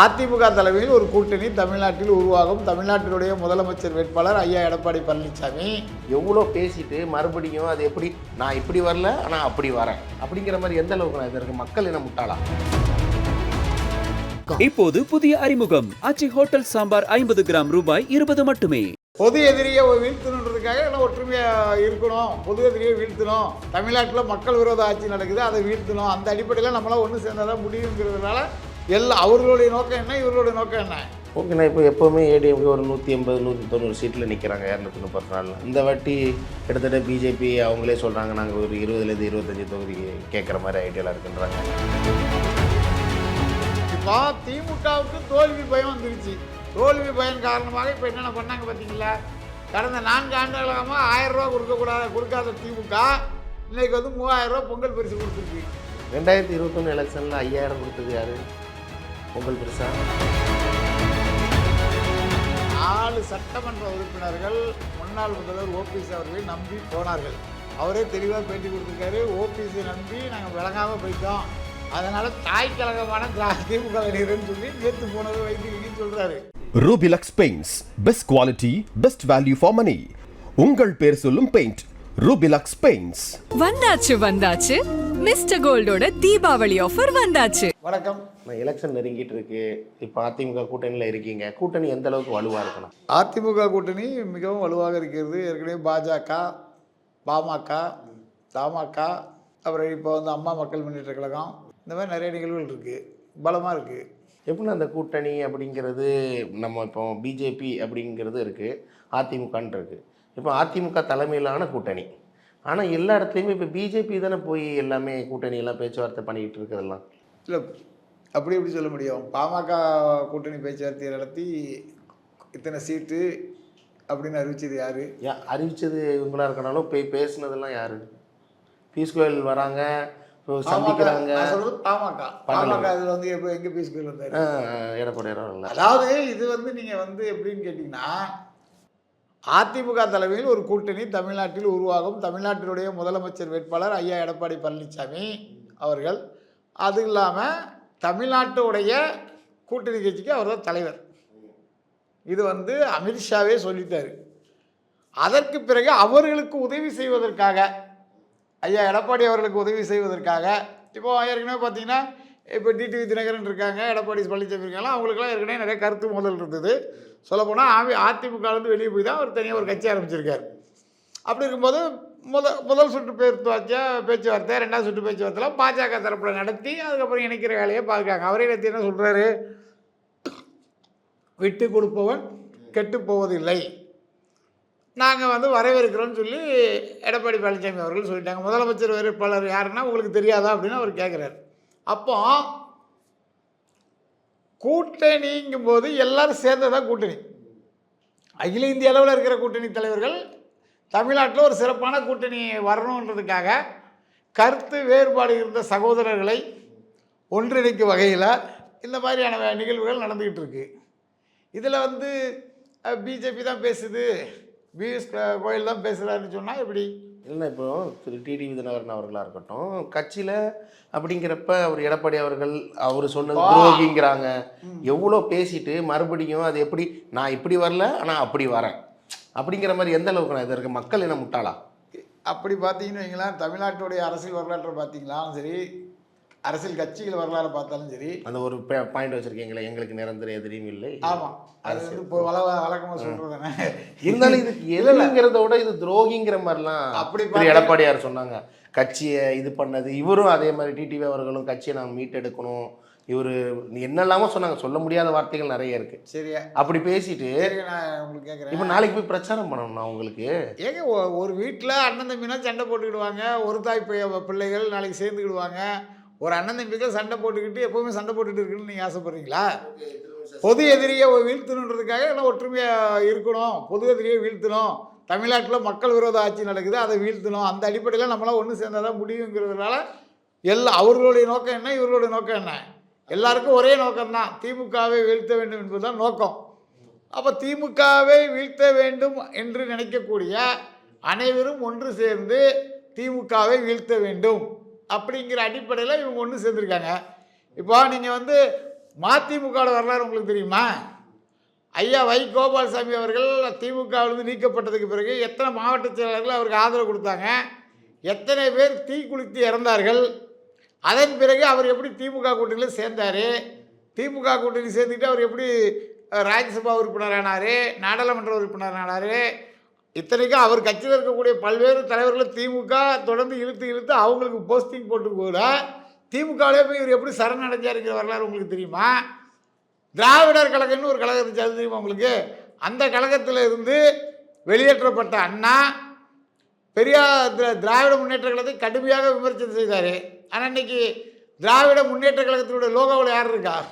அதிமுக தலைமையில் ஒரு கூட்டணி தமிழ்நாட்டில் உருவாகும். தமிழ்நாட்டினுடைய முதலமைச்சர் வேட்பாளர் ஐயா எடப்பாடி பழனிசாமி எவ்வளோ பேசிட்டு மறுபடியும் அது எப்படி நான் இப்படி வரல ஆனால் அப்படி வரேன். அப்படிங்கிற மாதிரி எந்த அளவுக்கு நான் இது இருக்கு மக்கள் என்ன முட்டாளா? இப்போது புதிய அறிமுகம். அச்சி ஹோட்டல் சாம்பார் ஐம்பது கிராம் ரூபாய் இருபது மட்டுமே. பொது எதிரியை வீழ்த்தணுன்றதுக்காக எல்லாம் ஒற்றுமையாக இருக்கணும்? பொது எதிரியை வீழ்த்தணும். தமிழ்நாட்டில் மக்கள் விரோத ஆட்சி நடக்குது அதை வீழ்த்தணும். அந்த அடிப்படையில் நம்மளாம் ஒன்று சேர்ந்தாதான் முடியுங்கிறதுனால எல்லாம் அவர்களுடைய நோக்கம் என்ன? இவர்களுடைய நோக்கம் என்ன? ஓகேண்ணா இப்போ எப்போவுமே ஏடிஎம்கே ஒரு நூற்றி எண்பது நூற்றி தொண்ணூறு சீட்டில் நிற்கிறாங்க இரநூத்தி முப்பத்தி நாலில். இந்த வாட்டி கிட்டத்தட்ட பிஜேபி அவங்களே சொல்கிறாங்க நாங்கள் ஒரு இருபதுலேருந்து இருபத்தஞ்சி தொகுதி கேட்குற மாதிரி ஐடியாவில் இருக்குன்றாங்க. இப்போ திமுகவுக்கு தோல்வி பயம் வந்துருச்சு. தோல்வி பயம் காரணமாக இப்போ என்னென்ன பண்ணாங்க பார்த்தீங்களா? கடந்த நான்கு ஆண்டுகளாக ஆயிரம் ரூபா கொடுக்கக்கூடாத கொடுக்காத திமுக இன்னைக்கு வந்து மூவாயிரம் ரூபா பொங்கல் பரிசு கொடுத்துருக்கு. ரெண்டாயிரத்தி இருபத்தொன்று எலெக்ஷனில் ஐயாயிரம் கொடுத்தது யார்? பொங்கல் பெருசா? நாலு சட்டமன்ற உறுப்பினர்கள் முன்னாள் முதல்வர் ஓபிஎஸ் அவர்களை நம்பி போனார்கள். அவரே தெளிவாக பேட்டி கொடுத்துருக்காரு. ஓபிஎஸ்ஸை நம்பி நாங்கள் விளங்காமல் போயிட்டோம். அதனால் தாய் கழகமான திமுக சொல்லி நேற்று போனதை வைத்திருக்கீங்கன்னு சொல்கிறாரு Rubilux paints best quality best value for money உங்கள் பேர் சொல்லும் பெயிண்ட் ரூபிலக்ஸ் பெயிண்ட்ஸ் வந்தாச்சு வந்தாச்சு. மிஸ்டர் கோல்டோட தீபாவளி ஆஃபர் வந்தாச்சு. வணக்கம். நான் எலெக்ஷன் நெருங்கிட்டு இருக்கு. இப்போ அதிமுக கூட்டணியில் இருக்கீங்க. கூட்டணி எந்த அளவுக்கு வலுவாக இருக்கணும்? அதிமுக கூட்டணி மிகவும் வலுவாக இருக்கிறது. ஏற்கனவே பாஜக பாமக தமாக. அப்புறம் இப்போ வந்து அம்மா மக்கள் முன்னேற்ற கழகம். இந்த மாதிரி நிறைய நிகழ்வுகள் இருக்குது பலமாக இருக்குது எப்படின்னா அந்த கூட்டணி அப்படிங்கிறது நம்ம இப்போ பிஜேபி அப்படிங்கிறது இருக்குது அதிமுகன்னு இருக்குது இப்போ அதிமுக தலைமையிலான கூட்டணி. ஆனால் எல்லா இடத்துலையுமே இப்போ பிஜேபி தானே போய் எல்லாமே கூட்டணி எல்லாம் பேச்சுவார்த்தை பண்ணிக்கிட்டு இருக்கிறதெல்லாம். இல்லை அப்படி எப்படி சொல்ல முடியும்? பாமக கூட்டணி பேச்சுவார்த்தையை நடத்தி இத்தனை சீட்டு அப்படின்னு அறிவிச்சது யார்? யா அறிவிச்சது இவங்களா இருக்கனாலும் போய் பேசுனதெல்லாம் யாரு? பீஸ் கோயில் வராங்க சந்திக்கிறாங்க. பாமக. பாமக அதில் வந்து எப்போ எங்கே பீஸ் கோயில் வந்தார்? இல்லை அதாவது இது வந்து நீங்கள் வந்து எப்படின்னு கேட்டிங்கன்னா அதிமுக தலைமையில் ஒரு கூட்டணி தமிழ்நாட்டில் உருவாகும். தமிழ்நாட்டினுடைய முதலமைச்சர் வேட்பாளர் ஐயா எடப்பாடி பழனிசாமி அவர்கள். அது இல்லாமல் தமிழ்நாட்டுடைய கூட்டணி கட்சிக்கு அவர் தான் தலைவர். இது வந்து அமித்ஷாவே சொல்லிட்டார். அதற்கு பிறகு அவர்களுக்கு உதவி செய்வதற்காக ஐயா எடப்பாடி அவர்களுக்கு உதவி செய்வதற்காக இப்போ ஏற்கனவே பார்த்தீங்கன்னா இப்போ டிடிவி தினகரன் இருக்காங்க எடப்பாடி பழனிசாமி இருக்காங்க அவங்களுக்கெல்லாம் ஏற்கனவே நிறைய கருத்து மோதல் இருந்தது. சொல்லப்போனால் ஆமி அதிமுகலேருந்து வெளியே போய் தான் அவர் தனியாக ஒரு கட்சி ஆரம்பிச்சிருக்காரு. அப்படி இருக்கும்போது முத முதல் சுற்று பேச்சுவார்த்தை பேச்சுவார்த்தை ரெண்டாவது சுற்று பேச்சுவார்த்தைலாம் பாஜக தரப்பில் நடத்தி அதுக்கப்புறம் இணைக்கிற வேலையை பார்க்குறாங்க. அவரே நேற்று என்ன சொல்கிறாரு விட்டு கொடுப்பவன் கெட்டு போவதில்லை. நாங்கள் வந்து வரவேற்கிறோம்னு சொல்லி எடப்பாடி பழனிசாமி அவர்கள் சொல்லிட்டாங்க. முதலமைச்சர் வேட்பாளர் யாருன்னா உங்களுக்கு தெரியாதா அப்படின்னு அவர் கேட்குறாரு அப்போ கூட்டணிங்கும் போது எல்லாரும் சேர்ந்ததான் கூட்டணி. அகில இந்திய அளவில் இருக்கிற கூட்டணி தலைவர்கள் தமிழ்நாட்டில் ஒரு சிறப்பான கூட்டணி வரணுன்றதுக்காக கருத்து வேறுபாடு இருந்த சகோதரர்களை ஒன்றிணைக்கும் வகையில் இந்த மாதிரியான நிகழ்வுகள் நடந்துக்கிட்டு இருக்கு. இதில் வந்து பிஜேபி தான் பேசுது பிஎஸ் கோயில் தான் பேசுகிறாருன்னு சொன்னால் எப்படி? இல்லை இப்போ திரு டிடி விதிநகரன் அவர்களாக இருக்கட்டும் கட்சியில் அப்படிங்கிறப்ப அவர் எடப்பாடி அவர்கள் அவர் சொன்னது துரோகிங்கிறாங்க. எவ்வளோ பேசிட்டு மறுபடியும் அது எப்படி நான் இப்படி வரல ஆனால் அப்படி வரேன். அப்படிங்கிற மாதிரி எந்த அளவுக்கு நான் இது இருக்கு மக்கள் என்ன முட்டாளா? அப்படி பார்த்தீங்கன்னு வைங்களேன் தமிழ்நாட்டுடைய அரசியல் வரலாற்றை பார்த்தீங்களாலும் சரி அரசியல் கட்சிகள் வரலாறு பார்த்தாலும் சரி. அந்த ஒரு பாயிண்ட் வச்சிருக்கீங்களே எங்களுக்கு நிரந்தர எதிரியும் இல்லை. ஆமாம் அது வந்து இப்போ வள வழக்கமாக சொல்கிறது தானே இருந்தாலும் இதுக்கு எதிரிங்கிறத விட இது துரோகிங்கிற மாதிரிலாம் அப்படி எடப்பாடியார் சொன்னாங்க. கட்சியை இது பண்ணது இவரும் அதே மாதிரி டிடிவி அவர்களும் கட்சியை நாங்கள் மீட்டெடுக்கணும். இவர் என்னெல்லாமோ சொன்னாங்க. சொல்ல முடியாத வார்த்தைகள் நிறைய இருக்கு. சரியா? அப்படி பேசிட்டு நான் உங்களுக்கு கேட்குறேன் இப்போ நாளைக்கு போய் பிரச்சாரம் பண்ணணும்னா உங்களுக்கு. ஏங்க ஒரு வீட்டில் அண்ணன் தம்பினா சண்டை போட்டுக்கிடுவாங்க. ஒரு தாய் பிள்ளைகள் நாளைக்கு சேர்ந்துக்கிடுவாங்க. ஒரு அண்ணன் தம்பிகள் சண்டை போட்டுக்கிட்டு எப்போவுமே சண்டை போட்டுட்டு இருக்குன்னு நீங்கள் ஆசைப்படுறீங்களா? பொது எதிரியை வீழ்த்தணுன்றதுக்காக எல்லாம் ஒற்றுமையாக இருக்கணும். பொது எதிரியை வீழ்த்தணும். தமிழ்நாட்டில் மக்கள் விரோத ஆட்சி நடக்குது அதை வீழ்த்தணும். அந்த அடிப்படையில் நம்மளாம் ஒன்று சேர்ந்தால் தான் முடியுங்கிறதுனால எல்லா அவர்களுடைய நோக்கம் என்ன இவர்களுடைய நோக்கம் என்ன? எல்லாருக்கும் ஒரே நோக்கம்தான். திமுகவை வீழ்த்த வேண்டும் என்பதுதான் நோக்கம். அப்போ திமுகவை வீழ்த்த வேண்டும் என்று நினைக்கக்கூடிய அனைவரும் ஒன்று சேர்ந்து திமுகவை வீழ்த்த வேண்டும். அப்படிங்கிற அடிப்படையில் இவங்க ஒன்று சேர்ந்துருக்காங்க. இப்போ நீங்கள் வந்து மதிமுகவோட வரலாறு உங்களுக்கு தெரியுமா? ஐயா வை கோபால்சாமி அவர்கள் திமுகவிலிருந்து நீக்கப்பட்டதுக்கு பிறகு எத்தனை மாவட்ட செயலாளர்கள் அவருக்கு ஆதரவு கொடுத்தாங்க? எத்தனை பேர் தீ குளித்து இறந்தார்கள்? அதன் பிறகு அவர் எப்படி திமுக கூட்டணியில் சேர்ந்தார்? திமுக கூட்டணி சேர்ந்துக்கிட்டு அவர் எப்படி ராஜ்யசபா உறுப்பினர் ஆனார் நாடாளுமன்ற உறுப்பினர் ஆனார் இத்தனைக்கும் அவர் கட்சியில் இருக்கக்கூடிய பல்வேறு தலைவர்கள் திமுக தொடர்ந்து இழுத்து இழுத்து அவங்களுக்கு போஸ்டிங் போட்டு கூட திமுகவிலே போய் இவர் எப்படி சரணடைஞ்சாருங்கிற வரலாறு உங்களுக்கு தெரியுமா? திராவிடர் கழகம்னு ஒரு கழகம் இருந்துச்சு அது தெரியுமா உங்களுக்கு? அந்த கழகத்தில் இருந்து வெளியேற்றப்பட்ட அண்ணா பெரியார் திரா- திராவிட முன்னேற்ற கழகத்தை கடுமையாக விமர்சனம் செய்தார். ஆனால் இன்னைக்கு திராவிட முன்னேற்ற கழகத்தினுடைய லோகோவில் யார் இருக்கா?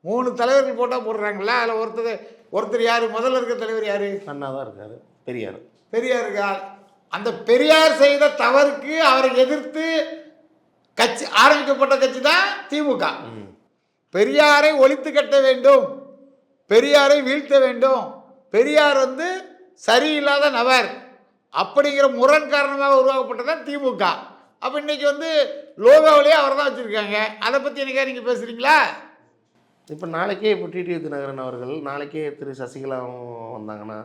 மூணு தலைவர்கள் போட்டால் போடுறாங்களா? அதில் ஒருத்தர் ஒருத்தர் யார்? முதல்ல இருக்க தலைவர் யார்? அண்ணா தான் இருக்காரு. பெரியார். பெரியார் இருக்கார் அந்த பெரியார் செய்த தவறுக்கு அவரை எதிர்த்து கட்சி ஆரம்பிக்கப்பட்ட கட்சி தான் திமுக. பெரியாரை ஒழித்து கட்ட வேண்டும். பெரியாரை வீழ்த்த வேண்டும். பெரியார் வந்து சரியில்லாத நபர். அப்படிங்கிற முரண் காரணமாக உருவாக்கப்பட்டதான் திமுக. அப்போ இன்னைக்கு வந்து லோகோவிலேயே அவர் தான் வச்சுருக்காங்க. அதை பற்றி என்னைக்கா நீங்கள் பேசுகிறீங்களா இப்போ நாளைக்கே இப்போ டிடி தினகரன் அவர்கள் நாளைக்கே திரு சசிகலாவும் வந்தாங்கன்னா